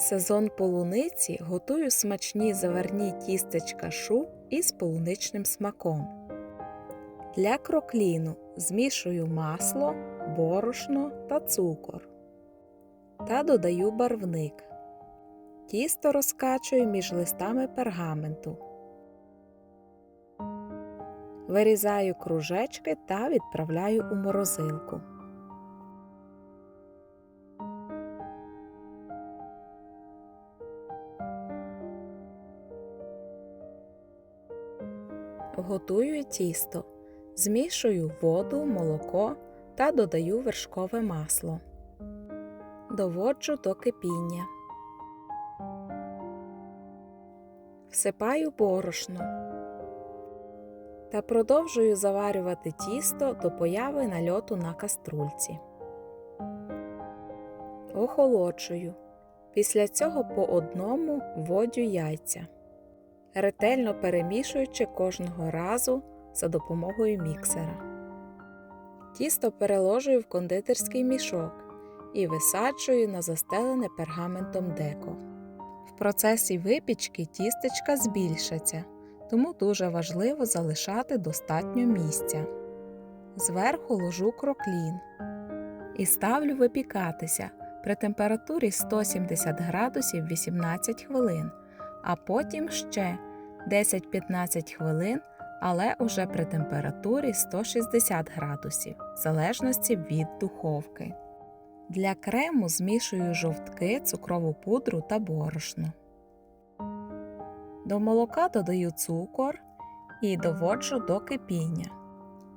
сезон полуниці готую смачні заварні тістечка шу із полуничним смаком. Для крокліну змішую масло, борошно та цукор та додаю барвник. Тісто розкачую між листами пергаменту. Вирізаю кружечки та відправляю у морозилку. Готую тісто. Змішую воду, молоко та додаю вершкове масло. Доводжу до кипіння. Всипаю борошно та продовжую заварювати тісто до появи нальоту на каструльці. Охолоджую. Після цього по одному вводю яйця, ретельно перемішуючи кожного разу за допомогою міксера. Тісто переложую в кондитерський мішок і висаджую на застелене пергаментом деко. В процесі випічки тістечка збільшаться, тому дуже важливо залишати достатньо місця. Зверху ложу кроклін і ставлю випікатися при температурі 170 градусів 18 хвилин, а потім ще 10-15 хвилин, але уже при температурі 160 градусів, в залежності від духовки. Для крему змішую жовтки, цукрову пудру та борошно. До молока додаю цукор і доводжу до кипіння.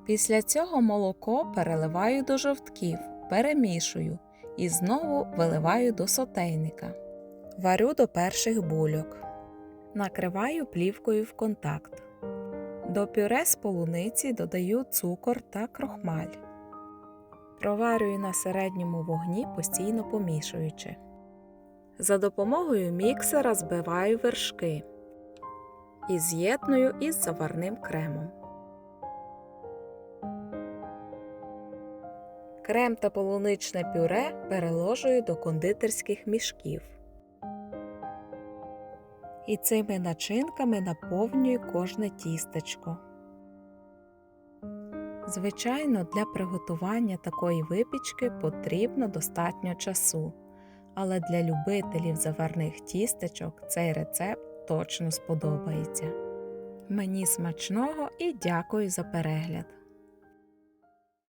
Після цього молоко переливаю до жовтків, перемішую і знову виливаю до сотейника. Варю до перших бульок. Накриваю плівкою в контакт. До пюре з полуниці додаю цукор та крохмаль. Проварюю на середньому вогні, постійно помішуючи. За допомогою міксера збиваю вершки і з'єдную із заварним кремом. Крем та полуничне пюре переложую до кондитерських мішків. І цими начинками наповнюю кожне тістечко. Звичайно, для приготування такої випічки потрібно достатньо часу, але для любителів заварних тістечок цей рецепт точно сподобається. Мені смачного і дякую за перегляд!